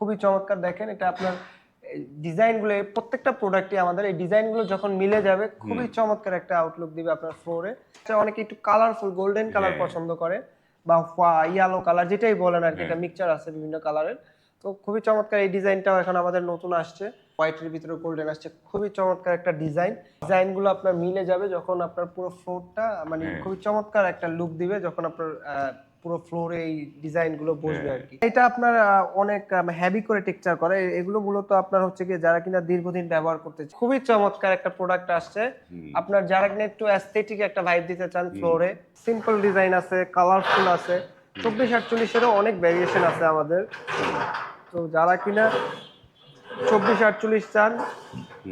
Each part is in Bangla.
খুবই চমৎকার দেখেন এটা আপনার ডিজাইনগুলো প্রত্যেকটা প্রোডাক্টই আমাদের এই ডিজাইনগুলো যখন মিলে যাবে খুবই চমৎকার একটা আউটলুক দিবে আপনার ফ্লোরে অনেকে একটু কালারফুল গোল্ডেন কালার হ্যাঁ। পছন্দ করে বা ইয়ালো কালার যেটাই বলেন আর কি এটা মিক্সচার আছে বিভিন্ন কালারের তো খুবই চমৎকার এই ডিজাইনটাও এখন আমাদের নতুন আসছে। হোয়াইটের ভিতরে গোল্ডেন আসছে খুবই চমৎকার একটা ডিজাইন। ডিজাইনগুলো আপনার মিলে যাবে যখন আপনার পুরো ফ্লোরটা মানে হ্যাঁ। খুবই চমৎকার একটা লুক দিবে যখন আপনার পুরো ফ্লোরে এই ডিজাইনগুলো বসবে হ্যাঁ। আর কি এটা আপনার অনেক হেভি করে টেক্সচার করে। এগুলো মূলত আপনার হচ্ছে কি যারা কিনা দীর্ঘদিন ব্যবহার করতে খুবই চমৎকার একটা প্রোডাক্ট আসছে। আপনার যারা কিনা একটু অ্যাস্থেটিক একটা ভাইব দিতে চান ফ্লোরে সিম্পল ডিজাইন আছে কালারফুল আছে চব্বিশ আটচল্লিশেরও অনেক ভ্যারিয়েশন আছে আমাদের। তো যারা কিনা চব্বিশ আটচল্লিশ চান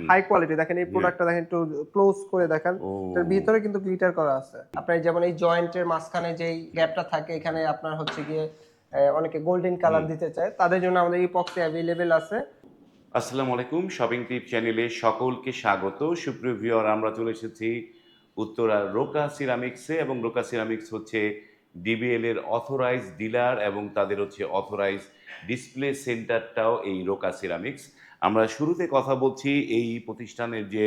হাই কোয়ালিটি দেখেন এই প্রোডাক্টটা দেখেন একটু ক্লোজ করে দেখেন। ও। এটার ভিতরে কিন্তু গ্লিটার করা আছে। আপনার যেমন এই জয়েন্টের মাঝখানে যেই গ্যাপটা থাকে এখানে আপনার হচ্ছে গিয়ে অনেকে গোল্ডেন কালার দিতে চায়। তাদের জন্য আমাদের ইপক্সি অ্যাভেলেবেল আছে। আসসালামু আলাইকুম শপিং টিপ চ্যানেলে সকলকে স্বাগত। সুপ্রিয় ভিউয়ার আমরা চলে এসেছি উত্তরা রোকা সিরামিক্সে এবং রোকা সিরামিক্স হচ্ছে ডিবিএল এর অথরাইজ ডিলার এবং তাদের হচ্ছে অথরাইজ ডিসপ্লে সেন্টারটাও এই রোকা সিরামিক্স আমরা শুরুতে কথা বলছি এই প্রতিষ্ঠানের যে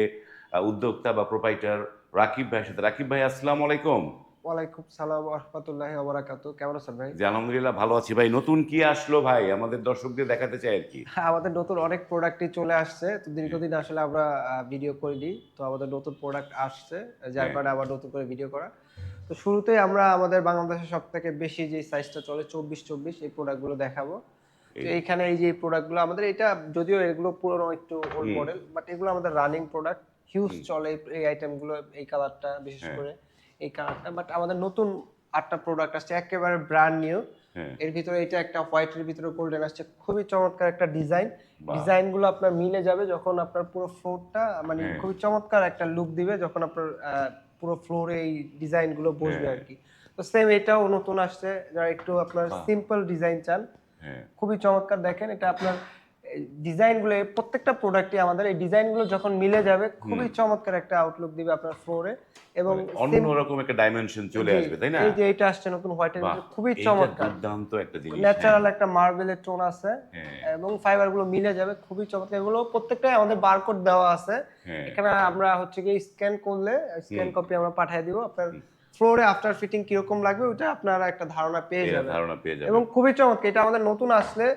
উদ্যোক্তা বা প্রোপাইটার রাকিব ভাইয়ের সাথে। রাকিব ভাই আসসালামু আলাইকুম। ওয়ালাইকুম সালাম রহমতুল্লাহ ওবরাকাতু কেমন আছেন ভাই? জি আলহামদুলিল্লাহ ভালো আছি। ভাই নতুন কি আসলো ভাই? আমাদের দর্শকদের দেখাতে চাই আর কি। আমাদের নতুন অনেক প্রোডাক্টই চলে আসছে। তো দীর্ঘদিন আসলে আমরা ভিডিও করিনি। তো আমাদের নতুন প্রোডাক্ট আসছে যার হ্যাঁ। কারণে আবার নতুন করে ভিডিও করা। তো শুরুতেই আমরা আমাদের বাংলাদেশের সব থেকে বেশি যে সাইজটা চলে চব্বিশ চব্বিশ এই প্রোডাক্টগুলো দেখাবো। এইখানে এই যে প্রোডাক্টগুলো আমাদের এটা যদিও এগুলো পুরনো একটু ওল্ড মডেল বাট এগুলো আমাদের রানিং প্রোডাক্ট হিউজ চলে এই- আইটেমগুলো এই কালারটা বিশেষ হ্যাঁ। করে এই কালারটা বাট আমাদের নতুন আটটা প্রোডাক্ট আসছে একেবারে ব্র্যান্ড নিউ এর ভিতরে এটা একটা হোয়াইটের ভিতরে গোল্ডেন আসছে খুবই চমৎকার একটা ডিজাইনগুলো আপনার মিলে যাবে যখন আপনার পুরো ফ্লোরটা মানে হ্যাঁ। খুবই চমৎকার একটা লুক দিবে যখন আপনার পুরো ফ্লোরে এই ডিজাইনগুলো বসবে হ্যাঁ। আর কি তো সেম এটাও নতুন আসছে যারা একটু আপনার। সিম্পল ডিজাইন চান খুবই চমৎকার। দেখেন এটা আপনার ডিজাইনগুলো প্রত্যেকটা প্রোডাক্টই আমাদের এই ডিজাইনগুলো যখন মিলে যাবে খুবই চমৎকার একটা আউটলুক দিবে আপনার ফ্লোরে এবং অন্যরকম একটা ডাইমেনশন চলে আসবে তাই না? এই যে এটা আসছে নতুন হোয়াইটের বাহ, খুবই চমৎকার। দুর্দান্ত একটা জিনিস ন্যাচারাল একটা মার্বেলের টোন আছে হ্যাঁ। এবং ফাইবারগুলো মিলে যাবে খুবই চমৎকার। এগুলো প্রত্যেকটাই আমাদের বারকোড দেওয়া আছে। হ্যাঁ। এখানে আমরা হচ্ছে কি স্ক্যান করলে স্ক্যান কপি আমরা পাঠিয়ে দিব আপনার ফ্লোরে আফটার ফিটিং কীরকম লাগবে ওটা আপনারা একটা ধারণা পেয়ে যাবেন। ধারণা পেয়ে যাবে এবং খুবই চমৎকার এটা আমাদের নতুন আসলে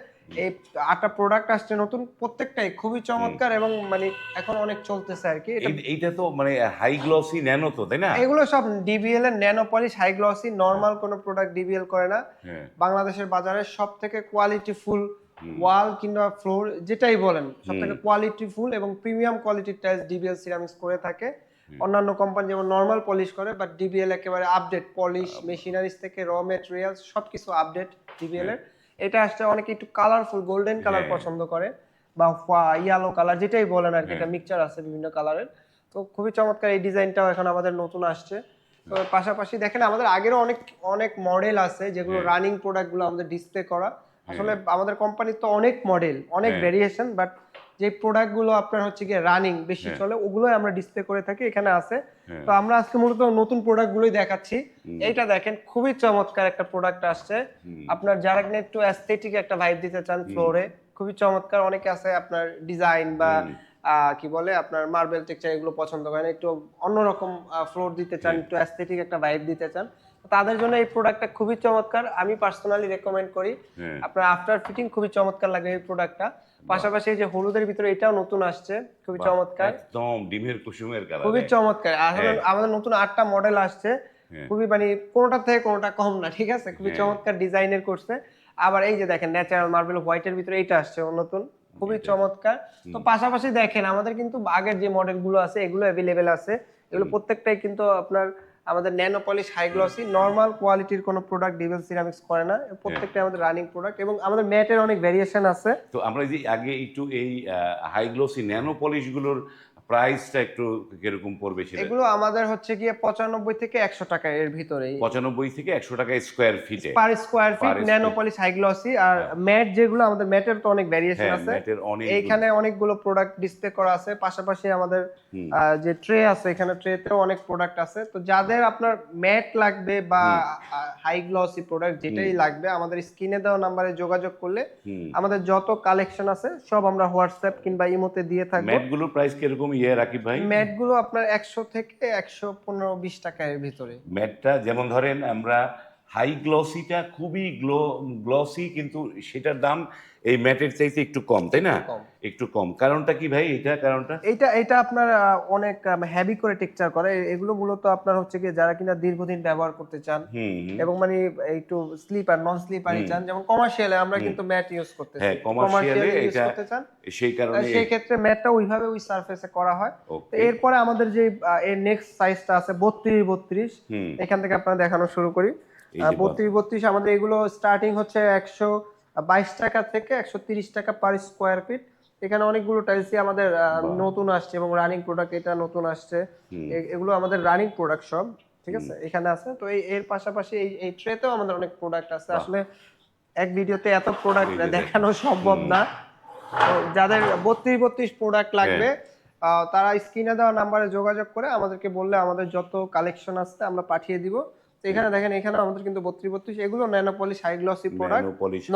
এই আটটা প্রোডাক্ট আসছে নতুন প্রত্যেকটাই খুবই চমৎকার এবং মানে এখন অনেক চলতেছে আর কি এইটা তো মানে হাই গ্লসি ন্যানো তো তাই না? এগুলো সব ডিবিএল এর nano polish high glossy normal কোনো প্রোডাক্ট ডিবিএল করে না। হ্যাঁ। বাংলাদেশের বাজারে সব থেকে কোয়ালিটি ফুল ওয়াল কিংবা ফ্লোর যেটাই বলেন সব থেকে কোয়ালিটি ফুল এবং প্রিমিয়াম কোয়ালিটির টাইলস ডিবিএল সিরামিক্স করে থাকে। অন্যান্য কোম্পানি যেমন নর্মাল পলিশ করে বাট ডিবিএল একেবারে আপডেট পলিশ মেশিনারিজ থেকে র মেটেরিয়ালস সবকিছু আপডেট ডিবিএল এর। এটা আসলে অনেকে একটু কালারফুল গোল্ডেন কালার হ্যাঁ। পছন্দ করে বা ইয়ালো কালার যেটাই বলেন আর কি এটা মিক্সচার আছে বিভিন্ন কালারের তো খুবই চমৎকার এই ডিজাইনটাও এখন আমাদের নতুন আসছে। তো পাশাপাশি দেখেন আমাদের আগেরও অনেক অনেক মডেল আছে যেগুলো রানিং প্রোডাক্টগুলো আমাদের ডিসপ্লে করা। আসলে আমাদের কোম্পানির তো অনেক মডেল অনেক হ্যাঁ। ভেরিয়েশন বাট যে প্রোডাক্টগুলো আপনার হচ্ছে গিয়ে রানিং বেশি চলে ওগুলোই আমরা ডিসপ্লে করে থাকি এখানে আছে। হ্যাঁ। তো আমরা আজকে মূলত নতুন প্রোডাক্ট প্রোডাক্টগুলোই দেখাচ্ছি। এইটা দেখেন খুবই চমৎকার একটা প্রোডাক্ট আসছে। আপনার যারা কিনা একটু অ্যাস্থেটিক একটা ভাইব দিতে চান ফ্লোরে খুবই চমৎকার। অনেকে আছে আপনার ডিজাইন বা কি বলে আপনার মার্বেল টেক্সচার এগুলো পছন্দ করেন একটু অন্যরকম ফ্লোর দিতে চান একটু অ্যাস্থেটিক একটা ভাইব দিতে চান। তাদের জন্য এই প্রোডাক্টটা খুবই চমৎকার। আমি পার্সোনালি রেকমেন্ড করি। হ্যাঁ। আপনার আফটার ফিটিং খুবই চমৎকার লাগে এই প্রোডাক্টটা পাশাপাশি যে হলুদের ভিতরে এটাও নতুন আসছে খুবই চমৎকার। একদম ডিমের কুসুমের কালার খুবই চমৎকার। আসলে হ্যাঁ। আমাদের নতুন আটটা মডেল আসছে খুবই মানে কোনোটা থেকে কোনোটা কম না ঠিক আছে? খুবই হ্যাঁ। চমৎকার ডিজাইনের করছে। আবার এই যে দেখেন ন্যাচারাল মার্বেল হোয়াইটের ভিতরে এইটা আসছে নতুন। খুবই চমৎকার। তো পাশাপাশি দেখেন আমাদের কিন্তু আগের যে মডেলগুলো আছে এগুলো অ্যাভেলেবেল আছে। এগুলো প্রত্যেকটাই কিন্তু আপনার আমাদের nano polish high glossy normal কোয়ালিটির কোনো প্রোডাক্ট ডিভেল সিরামিক্স করে না। প্রত্যেকটা আমাদের রানিং প্রোডাক্ট এবং আমাদের ম্যাটের অনেক ভেরিয়েশন আছে। তো আমরা যে আগে একটু এই হাই গ্লসি ন্যানো পলিশগুলোর প্রাইসটা একটু কীরকম পড়বে সেটা? এগুলো আমাদের হচ্ছে গিয়ে পঁচানব্বই থেকে একশো টাকা এর ভিতরেই পঁচানব্বই থেকে একশো টাকা স্কোয়ার ফিটে per square feet Per nano polish high আর ম্যাট যেগুলো আমাদের ম্যাটের তো অনেক ভ্যারিয়েশন আছে। এইখানে অনেকগুলো প্রোডাক্ট ডিসপ্লে করা আছে। পাশাপাশি আমাদের যে ট্রে আছে এখানে ট্রেতেও অনেক প্রোডাক্ট আছে। তো যাদের আপনার ম্যাট লাগবে বা হাই গ্লসি প্রোডাক্ট যেটাই লাগবে আমাদের স্ক্রিনে দেওয়া নাম্বারে যোগাযোগ করলে আমাদের যত কালেকশন আছে সব আমরা হোয়াটসঅ্যাপ কিংবা ইমোতে দিয়ে থাকব। ম্যাটগুলোর প্রাইস কীরকম ইয়ে রাকিব ভাই। ম্যাটগুলো আপনার একশো থেকে একশো পনেরো বিশ টাকা এর ভিতরে। ম্যাটটা যেমন ধরেন আমরা হাই গ্লসিটা খুবই গ্লো গ্লসি কিন্তু সেটার দাম এই ম্যাটের চাইতে একটু কম তাই না? একটু কম। কারণটা কি ভাই? এটা কারণটা? এইটা এটা আপনার অনেক হেভি করে টেক্সচার করে। এগুলো মূলত আপনার হচ্ছে কি যারা কিনা দীর্ঘদিন ব্যবহার করতে চান। এবং মানে একটু স্লিপার নন স্লিপারই চান যেমন কমার্শিয়ালে আমরা কিন্তু ম্যাট ইউজ হ্যাঁ, commercial এ ইউজ এটা সেই কারণে সেই ক্ষেত্রে ম্যাটটা ওইভাবে ওই সারফেসে করা হয়। তো এরপরে আমাদের যে এর নেক্সট সাইজটা আছে বত্রিশ বত্রিশ। হুম। এখান থেকে আপনারা দেখানো শুরু করি। এই বত্রিশ বত্রিশ আমাদের এগুলো স্টার্টিং হচ্ছে একশো বাইশ টাকা থেকে একশো তিরিশ টাকা পার স্কোয়ার ফিট এখানে অনেকগুলো টাইলসই আমাদের নতুন আসছে এবং রানিং প্রোডাক্ট এটা নতুন আসছে। এগুলো আমাদের রানিং প্রোডাক্ট সব ঠিক আছে? এখানে আছে। তো এই এর পাশাপাশি এই ট্রেতেও আমাদের অনেক প্রোডাক্ট আছে। আসলে এক ভিডিওতে এত প্রোডাক্ট দেখেন। সম্ভব না। যাদের বত্রিশ বত্রিশ প্রোডাক্ট লাগবে হ্যাঁ। আহ, তারা স্ক্রিনে দেওয়া নাম্বারে যোগাযোগ করে আমাদেরকে বললে আমাদের যত কালেকশন আছে আমরা পাঠিয়ে দিব। তো এখানে দেখেন এখানে আমাদের কিন্তু বত্রিশ বত্রিশ এগুলো nano polish high glossy product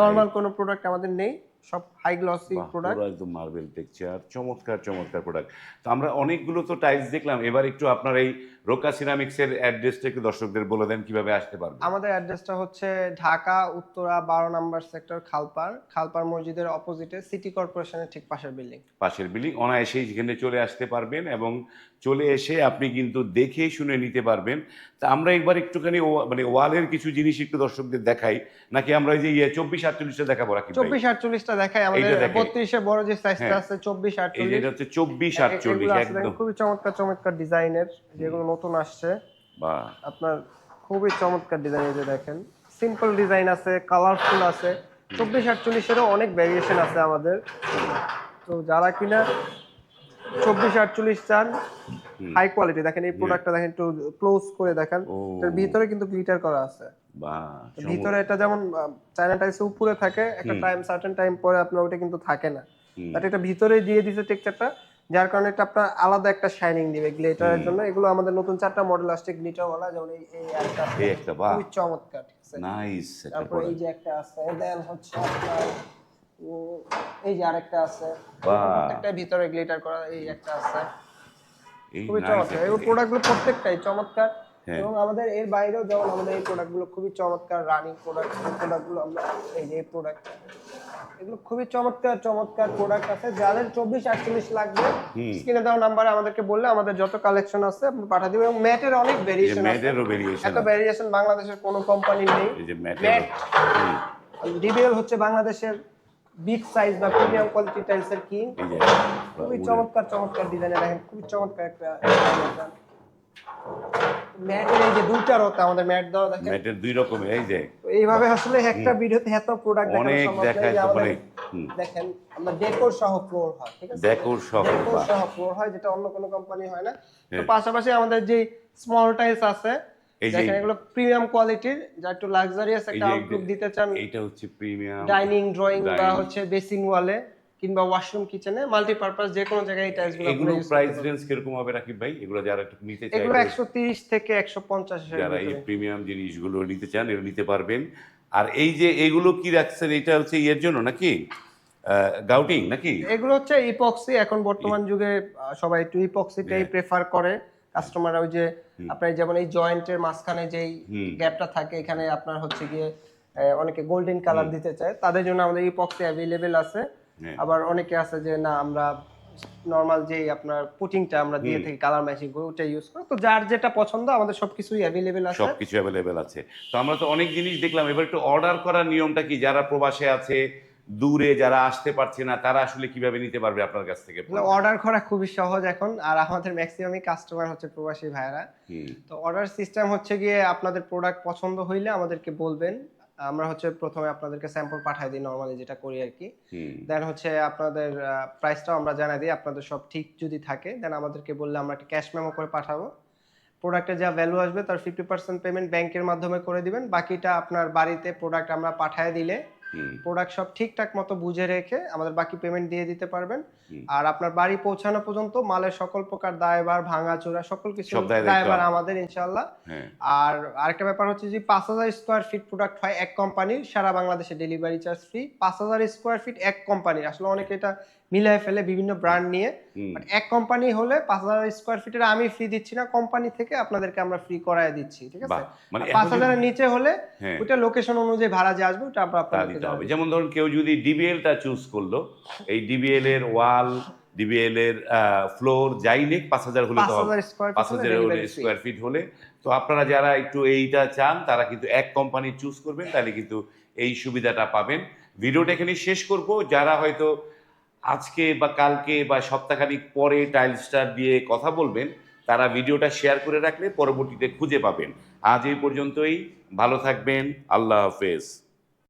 normal কোনো প্রোডাক্ট আমাদের নেই সব হাই গ্লসি প্রোডাক্ট পুরো একদম মার্বেল টেক্সচার চমৎকার চমৎকার প্রোডাক্ট তো আমরা অনেকগুলো তো টাইলস দেখলাম এবার একটু আপনার এই রোকা সিরামিক্সের অ্যাড্রেসটা একটু দর্শকদের বলে দেন কীভাবে আসতে পারবে? আমাদের অ্যাড্রেসটা হচ্ছে ঢাকা উত্তরা বারো নাম্বার সেক্টর খালপার। খালপার মসজিদের অপোজিটে সিটি কর্পোরেশনের ঠিক পাশের বিল্ডিং পাশের বিল্ডিং অনায়াসেই যেখানে চলে আসতে পারবেন এবং চলে এসে আপনি কিন্তু দেখে শুনে নিতে পারবেন। তা আমরা একবার একটুখানি মানে ওয়ালের কিছু জিনিস একটু দর্শকদের দেখাই। নাকি আমরা ওই যে ইয়ে চব্বিশ আটচল্লিশটা দেখাবো রাখি চব্বিশ আটচল্লিশটা দেখাই। আমাদের। বত্রিশে বড় যে সাইজটা হ্যাঁ। আছে চব্বিশ এই আটচল্লিশ এটা হচ্ছে চব্বিশ আটচল্লিশ একদম। খুবই চমৎকার চমৎকার ডিজাইনের যেগুলো নতুন আসছে। বা আপনার খুবই চমৎকার ডিজাইন এই যে দেখেন। সিম্পল ডিজাইন আছে কালারফুল আছে। চব্বিশ আটচল্লিশেরও অনেক ভ্যারিয়েশন আছে আমাদের। তো যারা কিনা চব্বিশ আটচল্লিশ চান হাই কোয়ালিটি দেখেন এই প্রোডাক্টটা দেখেন একটু ক্লোজ করে দেখেন। ভিতরে কিন্তু গ্লিটার করা আছে। ভিতরে এটা যেমন চায়না টাইলস উপরে থাকে একটা টাইম সার্টেন টাইম পরে আপনার ওটা কিন্তু থাকে না। বাট এটা ভিতরে দিয়ে দিছে টেক্সচারটা যার কারণে এটা আপনার আলাদা একটা শাইনিং দিবে গ্লিটারের জন্য। এগুলো আমাদের নতুন চারটা মডেল আসছে গ্লিটার ওয়ালা যেমন এই এই একটা এই একটা বা খুবই চমৎকার নাইস তারপর এই যে একটা আছে দেন হচ্ছে আপনার এই যে আরেকটা আছে। বাহ। একটা ভিতরে গ্লিটার করা এই একটা আছে। এই খুবই চমৎকার। এই প্রোডাক্টগুলো প্রত্যেকটাই চমৎকার। হ্যাঁ। এবং আমাদের এর বাইরেও যেমন আমাদের এই প্রোডাক্টগুলো খুবই চমৎকার রানিং প্রোডাক্ট প্রোডাক্টগুলো আমরা এই যে প্রোডাক্ট এগুলো খুবই চমৎকার চমৎকার প্রোডাক্ট আছে। যাদের চব্বিশ আটচল্লিশ লাগবে স্ক্রিনে দেওয়া নাম্বারে আমাদেরকে বললে আমাদের যত কালেকশন আছে আপনি পাঠিয়ে দেবেন এবং ম্যাটের অনেক ভেরিয়েশন ম্যাটেরও ভেরিয়েশন এত ভেরিয়েশন বাংলাদেশের কোনো কোম্পানি নেই। ম্যাট ডিবিএল হচ্ছে বাংলাদেশের বিগ সাইজ বা প্রিমিয়াম কোয়ালিটি টাইলসের কিং খুবই চমৎকার চমৎকার ডিজাইনে দেখেন খুবই চমৎকার একটা ম্যাটের এই যে দুইটা রত আমাদের ম্যাট দেওয়া দেখেন। ম্যাটের দুই রকমের এই যে। এইভাবে আসলে একটা ভিডিওতে এত প্রোডাক্ট অনেক সম্ভব না। দেখায় তো অনেক দেখেন আমরা ডেকোর সহ ফ্লোর হয় ঠিক আছে? ডেকোর সহ, ডেকোর সহ ফ্লোর হয় যেটা অন্য কোনো কোম্পানি হয় না। তো হ্যাঁ। পাশাপাশি আমাদের যে স্মল টাইলস আছে এই যে- দেখেন এগুলো প্রিমিয়াম কোয়ালিটির যা একটু লাক্সারিয়াস একটা আউটলুক দিতে চান এইটা হচ্ছে প্রিমিয়াম ডাইনিং ড্রয়িং বা হচ্ছে বেসিং ওয়ালে কিংবা ওয়াশরুম কিচেনে মাল্টিপারপাস যে কোনো জায়গায় এই টাইলসগুলো এগুলো প্রাইস রেঞ্জ কীরকম হবে রাকিব ভাই? এগুলো যারা একটু নিতে চায় এগুলো একশো তিরিশ থেকে একশো পঞ্চাশ যারা এই প্রিমিয়াম জিনিসগুলো নিতে চান এগুলো নিতে পারবেন। আর এই যে এগুলো কি রাখছেন এটা হচ্ছে ইয়ের জন্য নাকি? গাউটিং নাকি? এগুলো হচ্ছে ইপক্সি এখন বর্তমান যুগে সবাই একটু ইপক্সিটাই প্রেফার করে। কাস্টমার ওই যে আপনার যেমন এই জয়েন্টের মাঝখানে যেই। গ্যাপটা থাকে এখানে আপনার হচ্ছে গিয়ে অনেকে গোল্ডেন কালার দিতে চায়। তাদের জন্য আমাদের ইপক্সি অ্যাভেলেবেল আছে। হ্যাঁ। আবার অনেকে আছে যে না আমরা নর্মাল যেই আপনার পুটিংটা আমরা দিয়ে থাকি কালার ম্যাচিং করে ওটা ইউজ করি। তো যার যেটা পছন্দ আমাদের সবকিছুই অ্যাভেলেবেল আছে। সবকিছু অ্যাভেলেবেল আছে। তো আমরা তো অনেক জিনিস দেখলাম। এবার একটু অর্ডার করার নিয়মটা কি? যারা প্রবাসে আছে দূরে যারা আসতে পারছে না তারা আসলে কীভাবে নিতে পারবে আপনার কাছ থেকে অর্ডার করা খুবই সহজ এখন। আর আমাদের ম্যাক্সিমামই কাস্টমার হচ্ছে প্রবাসী ভাইরা তো অর্ডার সিস্টেম হচ্ছে গিয়ে আপনাদের প্রোডাক্ট পছন্দ হইলে আমাদেরকে বলবেন। আমরা হচ্ছে প্রথমে আপনাদেরকে স্যাম্পল পাঠিয়ে দিই নর্মালি যেটা করি আর কি। দেন হচ্ছে আপনাদের প্রাইসটাও আমরা জানাই দিই আপনাদের সব ঠিক যদি থাকে দেন আমাদেরকে বললে আমরা একটা ক্যাশ মেমো করে পাঠাবো। প্রোডাক্টের যা ভ্যালু আসবে তার ফিফটি পার্সেন্ট পেমেন্ট ব্যাংকের মাধ্যমে করে দিবেন। বাকিটা আপনার বাড়িতে প্রোডাক্ট আমরা পাঠিয়ে দিলে প্রোডাক্ট সব ঠিকঠাক মতো বুঝে রেখে আমাদের বাকি পেমেন্ট দিয়ে দিতে পারবেন। আর আপনার বাড়ি পৌঁছানো পর্যন্ত মালের সকল প্রকার দায়ভার ভাঙাচোরা সকল কিছু দায়ভার আমাদের ইনশাল্লাহ হ্যাঁ। আর আরেকটা ব্যাপার হচ্ছে যে পাঁচ হাজার স্কোয়ার ফিট প্রোডাক্ট হয় এক কোম্পানির সারা বাংলাদেশে ডেলিভারি চার্জ ফ্রি পাঁচ হাজার স্কোয়ার ফিট এক কোম্পানির আসলে অনেকে এটা মিলাই ফেলে বিভিন্ন ব্র্যান্ড নিয়ে। বাট এক কোম্পানি হলে পাঁচ হাজার স্কোয়ার ফিটের আমি ফ্রি দিচ্ছি না কোম্পানি থেকে আপনাদেরকে আমরা ফ্রি করায় দিচ্ছি ঠিক আছে? মানে পাঁচ হাজারের নিচে হলে হ্যাঁ। ওইটা লোকেশন অনুযায়ী ভাড়া যে আসবে ওটা আমরা তা আপনাদেরকে দিতে হবে। যেমন ধরুন কেউ যদি ডিবিএলটা চুজ করল এই ডিবিএল এর ওয়াল ডিবিএল এর ফ্লোর যাই নেক পাঁচ হাজার হলে তো পাঁচ হাজার স্কোয়ার ফিট হলে তো আপনারা যারা একটু এইটা চান তারা কিন্তু এক কোম্পানি চুজ করবেন তাহলে কিন্তু এই সুবিধাটা পাবেন। ভিডিওটা এখানে শেষ করব। যারা হয়তো আজকে বা কালকে বা সপ্তাহখানিক পরে টাইলসটা দিয়ে কথা বলবেন, তারা ভিডিওটা শেয়ার করে রাখলে পরবর্তীতে খুঁজে পাবেন। আজ এই পর্যন্তই, ভালো থাকবেন, আল্লাহ হাফেজ।